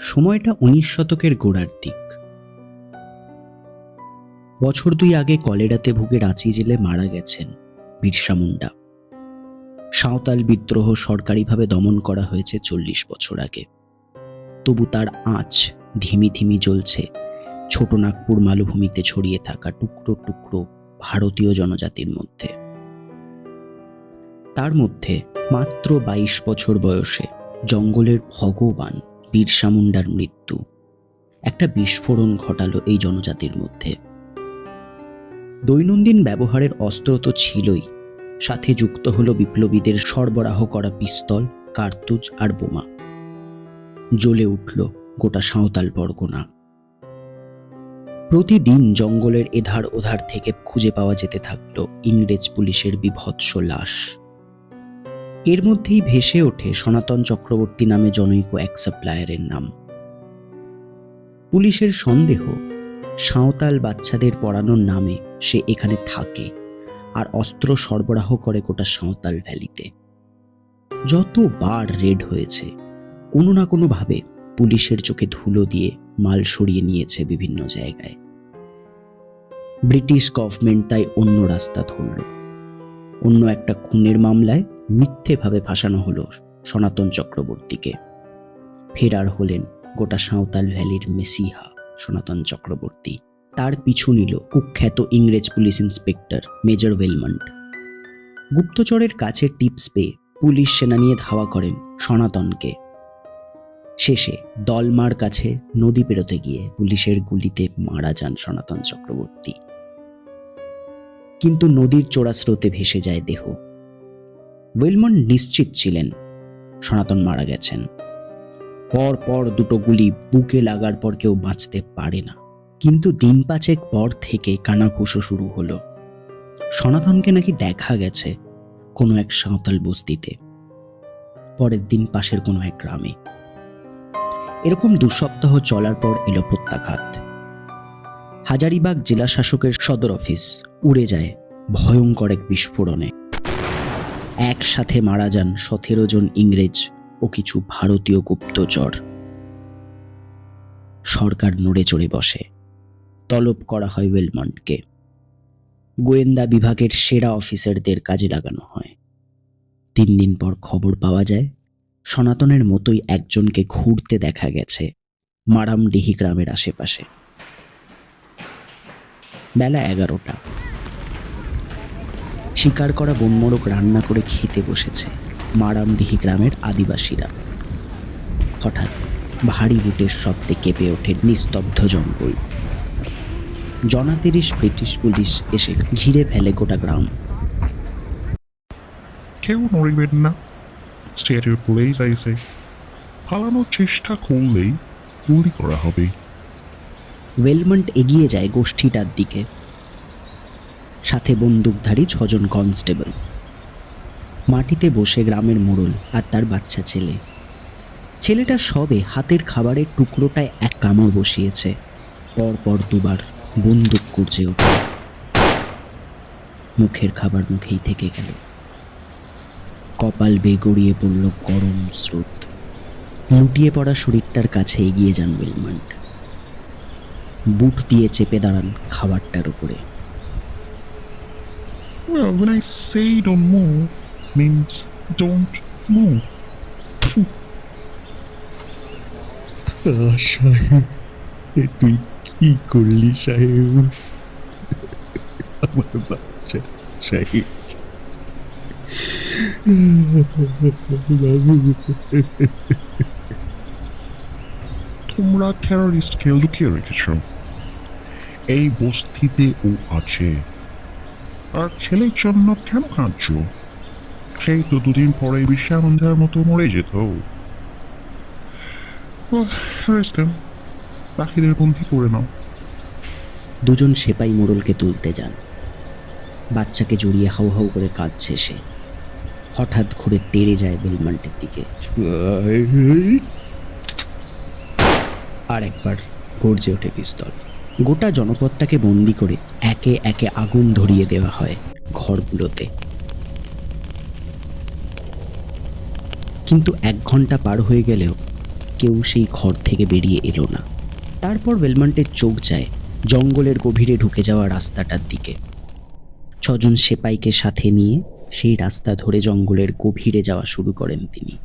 সময়টা উনিশ শতকের গোড়ার দিক। বছর দুই আগে কলেরাতে ভুগে রাঁচি জেলে মারা গেছেন বিরসা মুন্ডা। সাঁওতাল বিদ্রোহ সরকারিভাবে দমন করা হয়েছে চল্লিশ বছর আগে। তবু তার আঁচ ধিমি ধিমি জ্বলছে, ছোট নাগপুর মালভূমিতে ছড়িয়ে থাকা টুকরো টুকরো ভারতীয় জনজাতির মধ্যে। তার মধ্যে মাত্র বাইশ বছর বয়সে জঙ্গলের ভগবান বিরসা মুন্ডার মৃত্যু। একটা বিস্ফোরণ ঘটালো এই জনজাতির মধ্যে। দৈনন্দিন ব্যবহারের অস্ত্র তো ছিলই। সাথে যুক্ত হলো বিপ্লবীদের সরবরাহ করা পিস্তল, কার্তুজ আর বোমা। জ্বলে উঠল গোটা সাঁওতাল পরগনা প্রতিদিন জঙ্গলের এধার ওধার থেকে খুঁজে পাওয়া যেতে থাকল ইংরেজ পুলিশের বিভৎস লাশ। এর মধ্যেই ভেসে ওঠে সনাতন চক্রবর্তী নামে জনৈক এক সাপ্লায়ারের নাম। পুলিশের সন্দেহ, সাঁওতাল বাচ্চাদের পড়ানোর নামে সে এখানে থাকে আর অস্ত্র সরবরাহ করে গোটা সাঁওতাল ভ্যালিতে। যতবার রেড হয়েছে, কোনো না কোনোভাবে পুলিশের চোখে ধুলো দিয়ে মাল সরিয়ে নিয়েছে বিভিন্ন জায়গায়। ব্রিটিশ গভর্নমেন্ট তাই অন্য রাস্তা ধরল। অন্য একটা খুনের মামলায় মিথ্যেভাবে ভাসানো হলো সনাতন চক্রবর্তীকে। ফেরার হলেন গোটা সাঁওতাল ভ্যালির মেসিহা সনাতন চক্রবর্তী। তার পিছু নিল কুখ্যাত ইংরেজ পুলিশ ইন্সপেক্টর মেজর ওয়েলমন্ড। গুপ্তচরের কাছে টিপস পেয়ে পুলিশ সেনা নিয়ে ধাওয়া করেন সনাতনকে। শেষে দলমার কাছে নদী পেরোতে গিয়ে পুলিশের গুলিতে মারা যান সনাতন চক্রবর্তী। কিন্তু নদীর চোরা স্রোতে ভেসে যায় দেহ। ওয়েলমন্ড নিশ্চিত ছিলেন। সনাতন মারা গেছেন। পর পর দুটো গুলি বুকে লাগার পর কেউ বাঁচতে পারে না। কিন্তু দিন পাঁচেক পর থেকে কানাঘুষো শুরু হলো। সনাতনকে নাকি দেখা গেছে কোনো এক সাঁওতাল বস্তিতে। পরের দিন পাশের কোনো এক গ্রামে। এরকম দু সপ্তাহ চলার পর এলো প্রত্যাঘাত। হাজারিবাগ জেলা শাসকের সদর অফিস উড়ে যায় ভয়ঙ্কর এক বিস্ফোরণে। একসাথে মারা যান সতেরো জন ইংরেজ ও কিছু ভারতীয় গুপ্তচর। সরকার নড়ে চড়ে বসে। তলব করা হয় ওয়েলমন্ডকে গোয়েন্দা বিভাগের সেরা অফিসারদের কাজে লাগানো হয়। তিন দিন পর খবর পাওয়া যায়, সনাতনের মতোই একজনকে ঘুরতে দেখা গেছে মারামডিহি গ্রামের আশেপাশে। বেলা এগারোটা। শিকার করা বনমোরক রান্না করে খেতে বসেছে মারামডিহি গ্রামের আদিবাসীরা। হঠাৎ ভারী বুটের শব্দে কেঁপে ওঠে নিস্তব্ধ জঙ্গল। জনাতিরিশ ব্রিটিশ পুলিশ এসে ঘিরে ফেলে গোটা গ্রাম। কেউ নড়িবেন না স্টেটের পুলিশ আইসে। পালানোর চেষ্টা করলেই গুলি করা হবে। ওয়েলমন্ট এগিয়ে যায় গোষ্ঠীটার দিকে। সাথে বন্দুকধারী ছজন কনস্টেবল। মাটিতে বসে গ্রামের মোড়ল আর তার বাচ্চা ছেলে। ছেলেটা সবে হাতের খাবারের টুকরোটায় এক কামড় বসিয়েছে। পর পর দুবার বন্দুক করছে ওঠে। মুখের খাবার মুখেই থেকে গেল। কপাল বেয়ে গড়িয়ে পড়ল গরম স্রোত। লুটিয়ে পড়া শরীরটার কাছে এগিয়ে যান ওয়েলমন্ট বুট দিয়ে চেপে দাঁড়ান খাবারটার উপরে। Well, when I say don't move, means don't move. সাহেব এ তুই কি করলি সাহেব আমার বাচ্চা সাহেব বাবু তোমরা টেররিস্টকে লুকিয়ে রেখেছ এই বস্তিতে ও আছে আর ছেলের জন্য কেন কাঁদছ? সেই তো দুদিন পরে বিশ্বানন্দের মতো মরে যেত। পাখিদের বন্দি করে নাও। দুজন সেপাই মোড়লকে তুলতে যান। বাচ্চাকে জড়িয়ে হাউ হাউ করে কাঁদছে সে। হঠাৎ ঘুরে তেড়ে যায় বেলমান্টের দিকে। আর একবার গর্জে ওঠে পিস্তল। গোটা জনপদটাকে বন্দি করে একে একে আগুন ধরিয়ে দেওয়া হয় ঘরগুলোতে। কিন্তু এক ঘণ্টা পার হয়ে গেলেও কেউ সেই ঘর থেকে বেরিয়ে এলো না। তারপর ওয়েলমান্টের চোখ যায় জঙ্গলের গভীরে ঢুকে যাওয়া রাস্তাটার দিকে। ছজন সেপাইকে সাথে নিয়ে সেই রাস্তা ধরে জঙ্গলের গভীরে যাওয়া শুরু করেন তিনি।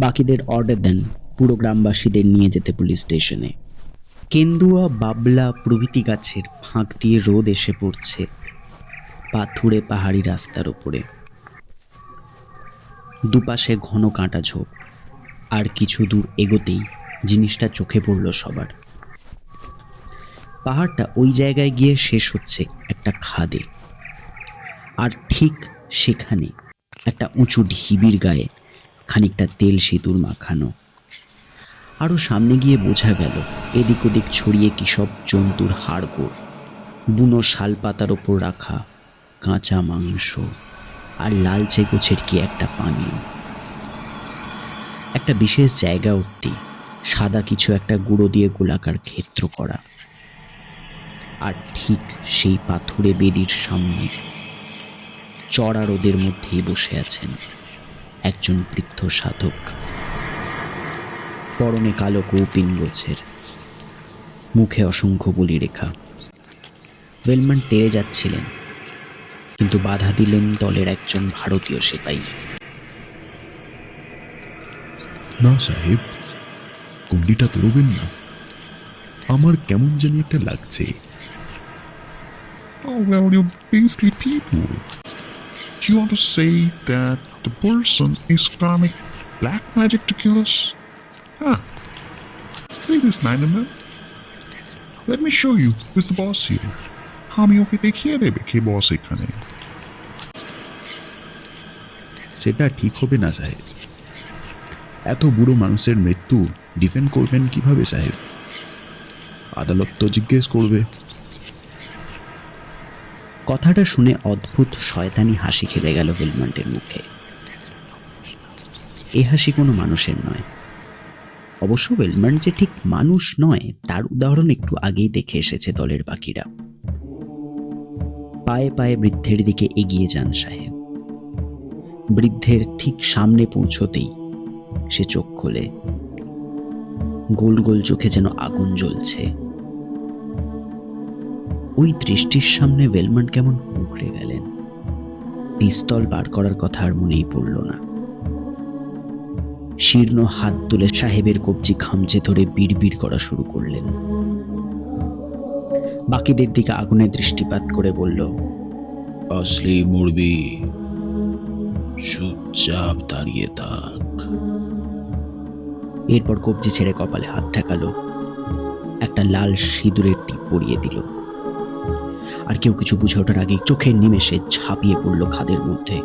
বাকিদের অর্ডার দেন পুরো গ্রামবাসীদের নিয়ে যেতে পুলিশ স্টেশনে। কেন্দুয়া বাবলা প্রভৃতি গাছের ফাঁক দিয়ে রোদ এসে পড়ছে পাথুরে পাহাড়ি রাস্তার ওপরে দুপাশে ঘন কাঁটা ঝোপ, আর কিছু দূর এগোতেই জিনিসটা চোখে পড়ল সবার। পাহাড়টা ওই জায়গায় গিয়ে শেষ হচ্ছে একটা খাদে, আর ঠিক সেখানে একটা উঁচু ঢিবির গায়ে খানিকটা তেল সিঁদুর মাখানো আরও সামনে গিয়ে বোঝা গেল, এদিক ওদিক ছড়িয়ে কি সব জন্তুর হাড়গোড়। বুনো শাল পাতার ওপর রাখা কাঁচা মাংস আর লালচে গোছের কি একটা পানীয়। একটা বিশেষ জায়গা উঠতেই সাদা কিছু একটা গুঁড়ো দিয়ে গোলাকার ক্ষেত্র করা। আর ঠিক সেই পাথুরে বেদির সামনে চড়া রোদের মধ্যেই বসে আছেন একজন বৃদ্ধ সাধক। পরনে কালো কৌপিন গোছের। মুখে অসংখ্য বলি রেখা। ওয়েলমান তেরে যাচ্ছিলেন কিন্তু বাধা দিলেন দলের একজন ভারতীয় সেপাই না সাহেব কুন্ডিটা তুলবেন না। আমার কেমন জানি একটা লাগছে। Oh, well, you beastly people. You want to say that the person is planning black magic to kill us? Ah. See this, Nineman? Let me show you who's the boss here. আমি ওকে দেখিয়ে দেবে কে বস এখানে সেটা ঠিক হবে না সাহেব এত বুড়ো মানুষের মৃত্যু ডিফেন্ড করবেন কীভাবে সাহেব আদালত তো জিজ্ঞেস করবে কথাটা শুনে অদ্ভুত শয়তানি হাসি খেলে গেল ওয়েলমান্টের মুখে এ হাসি কোনো মানুষের নয় অবশ্য ওয়েলমান্ট যে ঠিক মানুষ নয়, তার উদাহরণ একটু আগেই দেখে এসেছে দলের বাকিরা। পায়ে পায়ে বৃদ্ধের দিকে এগিয়ে যান সাহেব। বৃদ্ধের ঠিক সামনে পৌঁছতেই সে চোখ খোলে। গোল গোল চোখে যেন আগুন জ্বলছে। ওই দৃষ্টির সামনে ওয়েলমান কেমন উকড়ে গেলেন। পিস্তল বার করার কথা আর মনেই পড়ল না। শীর্ণ হাত তুলে সাহেবের কবজি খামচে ধরে বিড়বিড় করা শুরু করলেন। বাকিদের দিকে আগুনে দৃষ্টিপাত করে বলল আসলি মরবি চুপচাপ দাঁড়িয়ে থাক। এরপর কবজি ছেড়ে কপালে হাত ঠেকালো একটা লাল সিঁদুরের টিপ পরিয়ে দিল। আর কেউ কিছু বুঝে ওঠার আগে চোখের নিমেষে ঝাঁপিয়ে পড়ল খাদের মধ্যে।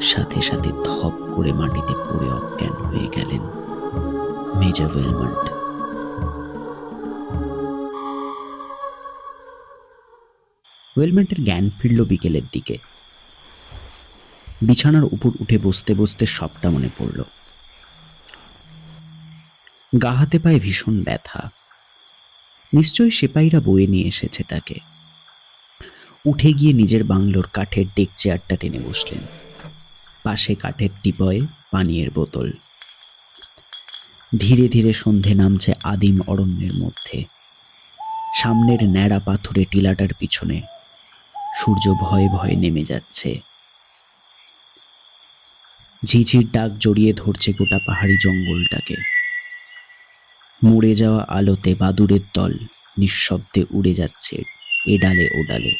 সাথে সাথে ধপ করে মাটিতে পড়ে অজ্ঞান হয়ে গেলেন মেজর ওয়েলমান্ট। ওয়েলমান্টের জ্ঞান ফিরল বিকেলের দিকে। বিছানার উপর উঠে বসতে বসতে সবটা মনে পড়ল। গা হাতে পায়ে ভীষণ ব্যথা। নিশ্চয়ই সেপাইরা বয়ে নিয়ে এসেছে তাকে। উঠে গিয়ে নিজের বাংলোর কাঠের ডেক চেয়ারটা টেনে বসলেন। পাশে কাঠের টিপয়ে পানীয়ের বোতল। ধীরে ধীরে সন্ধে নামছে আদিম অরণ্যের মধ্যে। সামনের ন্যাড়া পাথুরে টিলাটার পিছনে সূর্য ভয়ে ভয়ে নেমে যাচ্ছে। ঝিঝির ডাক জড়িয়ে ধরছে গোটা পাহাড়ি জঙ্গলটাকে। মরে যাওয়া আলোতে বাদুরের দল নিঃশব্দে উড়ে যাচ্ছে এডালে ওডালে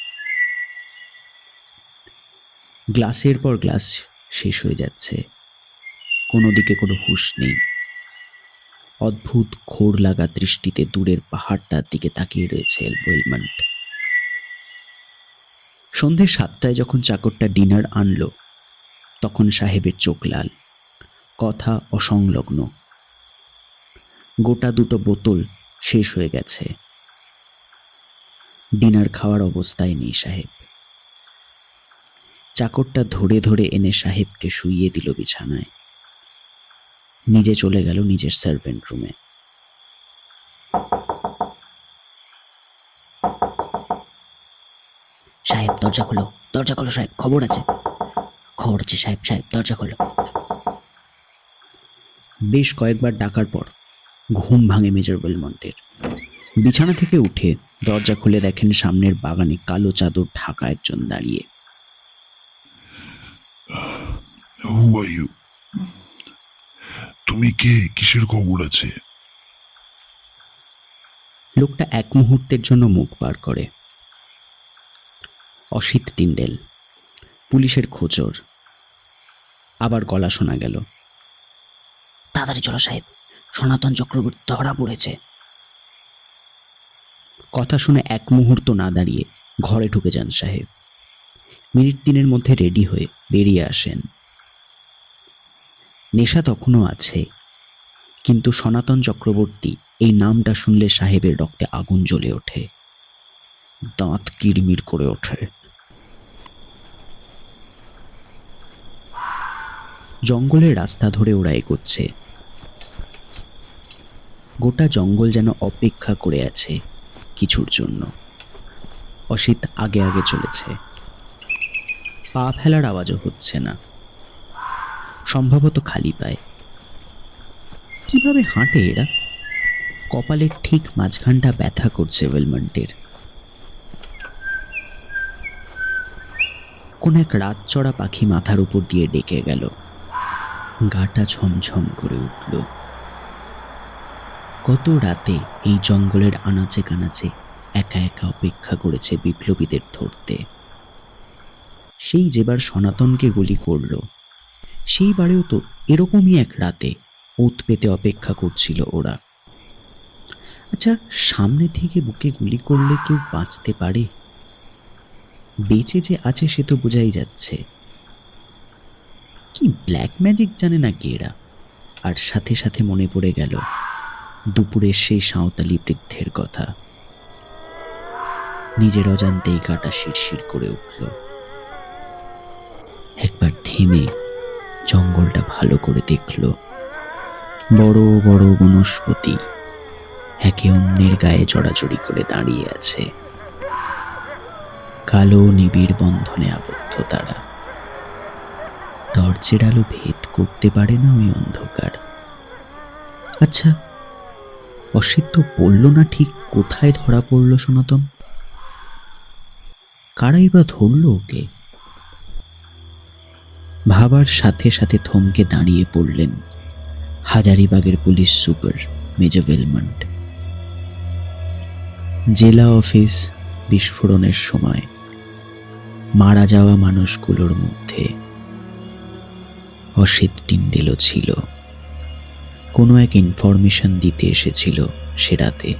গ্লাসের পর গ্লাস শেষ হয়ে যাচ্ছে। কোনো দিকে কোনো হুঁশ নেই। অদ্ভুত খোর লাগা দৃষ্টিতে দূরের পাহাড়টার দিকে তাকিয়ে রয়েছে ওয়েলমন্ট সন্ধে সাতটায় যখন চাকরটা ডিনার আনলো, তখন সাহেবের চোখ লাল, কথা অসংলগ্ন। গোটা দুটো বোতল শেষ হয়ে গেছে। ডিনার খাওয়ার অবস্থায় নেই সাহেব। চাকরটা ধরে ধরে এনে সাহেবকে শুইয়ে দিল বিছানায়। নিজে চলে গেল নিজের সার্ভেন্ট রুমে সাহেব, দরজা খোলো দরজা খোলো সাহেব, খবর আছে। খবর আছে সাহেব সাহেব, দরজা খোলো। বেশ কয়েকবার ডাকার পর ঘুম ভাঙে মেজর বেলমন্টের। বিছানা থেকে উঠে দরজা খুলে দেখেন সামনের বাগানে কালো চাদর ঢাকা একজন দাঁড়িয়ে। হু আর ইউ তুমি কে? কিসের খবর আছে? লোকটা এক মুহূর্তের জন্য মুখ বার করে। অসিত টিন্ডেল পুলিশের খোঁজর। আবার গলা শোনা গেল। তাড়াতাড়ি চলো সাহেব সনাতন চক্রবর্তী ধরা পড়েছে। কথা শুনে এক মুহূর্ত না দাঁড়িয়ে ঘরে ঢুকে যান সাহেব। মিনিট দিনের মধ্যে রেডি হয়ে বেরিয়ে আসেন। নেশা তখনও আছে। কিন্তু সনাতন চক্রবর্তী এই নামটা শুনলে সাহেবের রক্তে আগুন জ্বলে ওঠে। দাঁত কিরমির করে ওঠে। জঙ্গলের রাস্তা ধরে ওরা এগোচ্ছে। গোটা জঙ্গল যেন অপেক্ষা করে আছে কিছুর জন্য। অসিত আগে আগে চলেছে। পা ফেলার আওয়াজও হচ্ছে না। সম্ভবত খালি পায়। কীভাবে হাঁটে এরা? কপালের ঠিক মাঝখানটা ব্যথা করছে ওয়েলমন্টের। কোন এক রাত চড়া পাখি মাথার উপর দিয়ে ডেকে গেল। গাটা ঝমঝম করে উঠল। কত রাতে এই জঙ্গলের আনাচে কানাচে একা একা অপেক্ষা করেছে বিপ্লবীদের ধরতে। সেই যেবার সনাতনকে গুলি করল সেইবারেও তো এরকমই এক রাতে ওত পেতে অপেক্ষা করছিল ওরা। আচ্ছা সামনে থেকে বুকে গুলি করলে কেউ বাঁচতে পারে? বেঁচে যে আছে সে তো বোঝাই যাচ্ছে। কি ব্ল্যাক ম্যাজিক জানে না কি এরা? আর সাথে সাথে মনে পড়ে গেল, দুপুরের সেই সাঁওতালি বৃদ্ধের কথা। নিজের অজান্তেই কাটা শিরশির করে উঠল। একবার থেমে জঙ্গলটা ভালো করে দেখল। বড় বড় বনস্পতি একে অন্যের গায়ে জড়াজড়ি করে দাঁড়িয়ে আছে। কালো নিবিড় বন্ধনে আবদ্ধ তারা। টর্চের আলো ভেদ করতে পারে না ওই অন্ধকার। আচ্ছা অসিত বলল না ঠিক কোথায় ধরা পড়ল সনাতন? কারাই বা ধরলো ওকে? ভাবার সাথে সাথে থমকে দাঁড়িয়ে পড়লেন হাজারিবাগের পুলিশ সুপার মেজর ভেলমন্ট জেলা অফিস বিস্ফোরণের সময় মারা যাওয়া মানুষগুলোর মধ্যে অসিত টিন্ডেলও ছিল। কোনো এক ইনফরমেশন দিতে এসেছিল সে রাতে।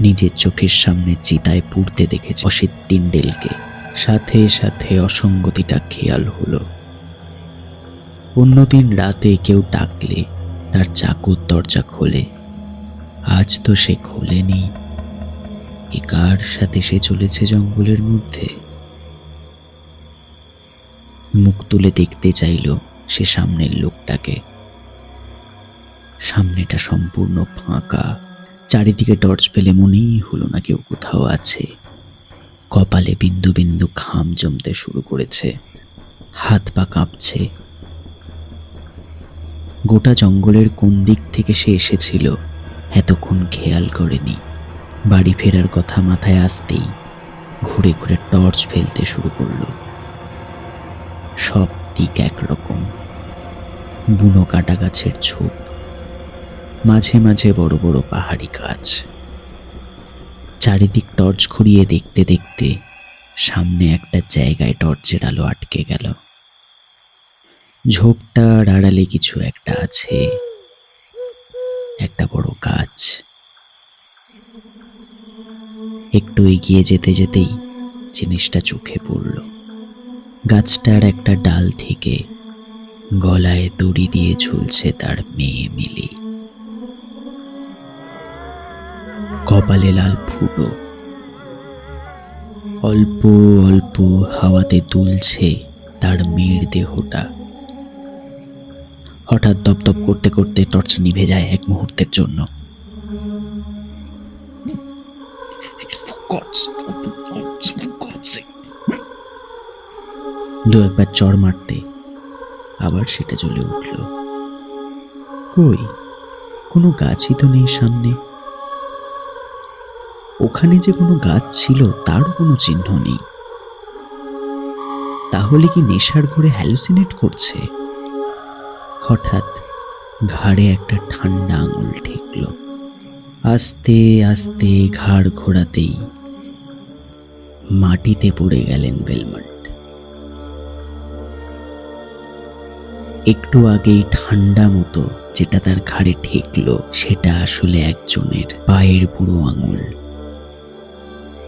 নিজের চোখের সামনে চিতায় পুড়তে দেখেছে অসিত টিন্ডেলকে। সাথে সাথে অসঙ্গতিটা খেয়াল হলো। অন্যদিন রাতে কেউ ডাকলে তার চাকুর দরজা খোলে। আজ তো সে খোলেনি। এ কার সাথে সে চলেছে জঙ্গলের মধ্যে? মুখ তুলে দেখতে চাইল সে সামনের লোকটাকে। সামনেটা সম্পূর্ণ ফাঁকা। চারিদিকে টর্চ পেলে মনেই হলো না কেউ কোথাও আছে। কপালে বিন্দু বিন্দু ঘাম জমতে শুরু করেছে। হাত পা কাঁপছে। গোটা জঙ্গলের কোন দিক থেকে সে এসেছিল, এতক্ষণ খেয়াল করেনি। বাড়ি ফেরার কথা মাথায় আসতেই ঘুরে ঘুরে টর্চ ফেলতে শুরু করল। সব দিক একরকম। বুনো কাটা গাছের ছোপ। মাঝে মাঝে বড় বড় পাহাড়ি গাছ। চারিদিক টর্চ ঘুরিয়ে দেখতে দেখতে সামনে একটা জায়গায় টর্চের আলো আটকে গেল। ঝোপটার আড়ালে কিছু একটা আছে। একটা বড় গাছ। একটু এগিয়ে যেতে যেতেই জিনিসটা চোখে পড়ল। গাছটার একটা ডাল থেকে গলায় দড়ি দিয়ে ঝুলছে তার মেয়ে মিলি। কপালে লাল ফুটো। অল্প অল্প হাওয়াতে দুলছে তার মেয়ের দেহটা। হঠাৎ দপদপ করতে করতে টর্চ নিভে যায় এক মুহূর্তের জন্য। দু একবার চড় মারতে আবার সেটা জ্বলে উঠল। কই? কোনো গাছই তো নেই সামনে। ওখানে যে কোনো গাছ ছিল, তার কোনো চিহ্ন নেই। তাহলে কি নেশার ঘরে হ্যালুসিনেট করছে? হঠাৎ ঘাড়ে একটা ঠান্ডা আঙুল ঠেকল। আস্তে আস্তে ঘাড় ঘোরাতেই মাটিতে পড়ে গেলেন বেলমন্ট একটু আগেই ঠান্ডা মতো যেটা তার ঘাড়ে ঠেকলো, সেটা আসলে একজনের পায়ের বুড়ো আঙুল।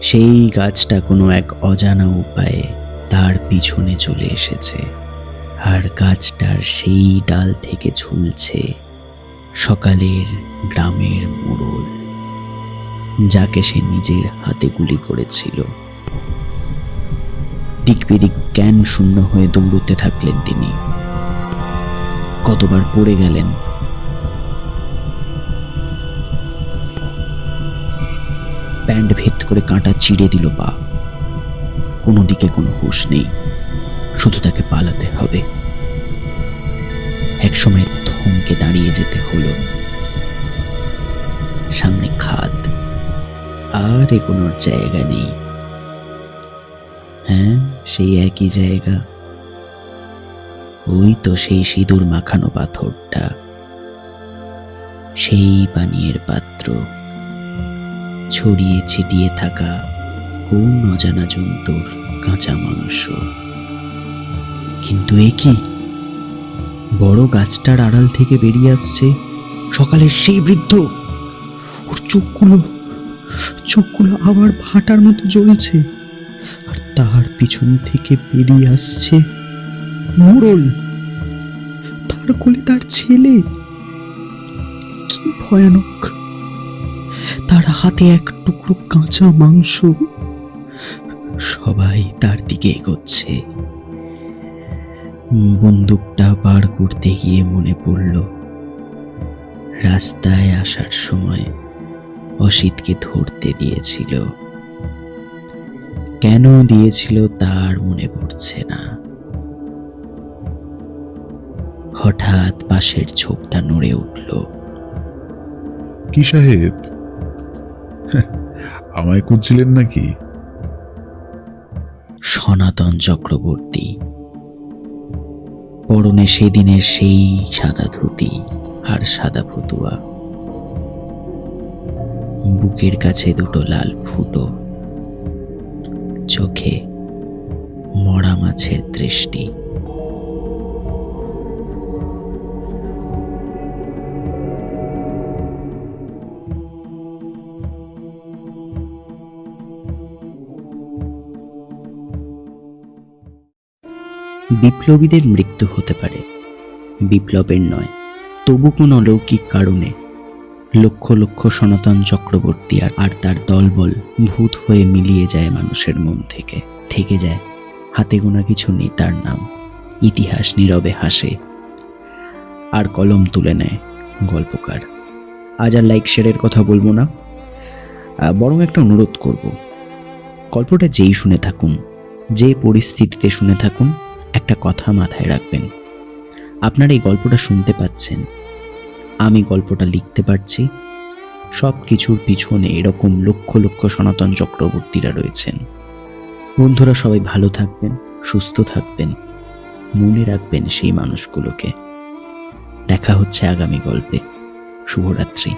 সেই গাছটা কোনো এক অজানা উপায়ে তার পিছনে চলে এসেছে। আর গাছটার সেই ডাল থেকে ঝুলছে সকালের গ্রামের মোড়ল, যাকে সে নিজের হাতে গুলি করেছিল। টিকপিরিক জ্ঞান শূন্য হয়ে দৌড়তে থাকলেন তিনি। কতবার পড়ে গেলেন প্যান্ট ভেদ করে কাঁটা চিড়ে দিল পা। কোনো দিকে কোনো হুঁশ নেই, শুধু তাকে পালাতে হবে। একসময় থমকে দাঁড়িয়ে যেতে হলো। সামনে খাদ, আর এগোনোর জায়গা নেই। হ্যাঁ সেই একই জায়গা। ওই তো সেই সিঁদুর মাখানো পাথরটা। সেই পানীয়ের পাত্র। ছড়িয়ে ছিটিয়ে থাকা কোন অজানা জন্তুর কাঁচা মাংস। কিন্তু এ কি? বড় গাছটার আড়াল থেকে বেরিয়ে আসছে সকালের সেই বৃদ্ধ। ওর চোখগুলো চোখগুলো আবার ভাটার মতো জ্বলছে। আর তার পিছন থেকে বেরিয়ে আসছে মোড়ল তার কোলে তার ছেলে। কি ভয়ানক। তার হাতে এক টুকরো কাঁচা মাংস। সবাই তার দিকে এগোচ্ছে। বন্দুকটা পার করতে গিয়ে মনে পড়ল, রাস্তায় আসার সময় অসিতকে ধরতে দিয়েছিল। কেন দিয়েছিল তার মনে পড়ছে না। হঠাৎ পাশের ঝোপটা নড়ে উঠল। কি সাহেব? আমায় খুঁজছিলেন নাকি? সনাতন চক্রবর্তী, পরনে সেদিনের সেই সাদা ধুতি আর সাদা ফতুয়া। বুকের কাছে দুটো লাল ফুটো, চোখে মরা মাছের দৃষ্টি। বিপ্লবীদের মৃত্যু হতে পারে। বিপ্লবের নয়, তবু কোনো অলৌকিক কারণে। লক্ষ লক্ষ সনাতন চক্রবর্তী আর তার দলবল ভূত হয়ে মিলিয়ে যায় মানুষের মন থেকে। থেকে যায়, হাতে গোনা কিছু নেই তার নাম। ইতিহাস নীরবে হাসে। আর কলম তুলে নেয় গল্পকার। আজ আর লাইক শেয়ারের কথা বলব না। বরং একটা অনুরোধ করব। গল্পটা যেই শুনে থাকুন, যে পরিস্থিতিতে শুনে থাকুন একটা কথা মাথায় রাখবেন। আপনারা এই গল্পটা শুনতে পাচ্ছেন। আমি গল্পটা লিখতে পারছি। সব কিছুর পিছনে এরকম লক্ষ লক্ষ সনাতন চক্রবর্তীরা রয়েছেন। বন্ধুরা সবাই ভালো থাকবেন, সুস্থ থাকবেন, মনে রাখবেন সেই মানুষগুলোকে। দেখা হচ্ছে আগামী গল্পে। শুভরাত্রি।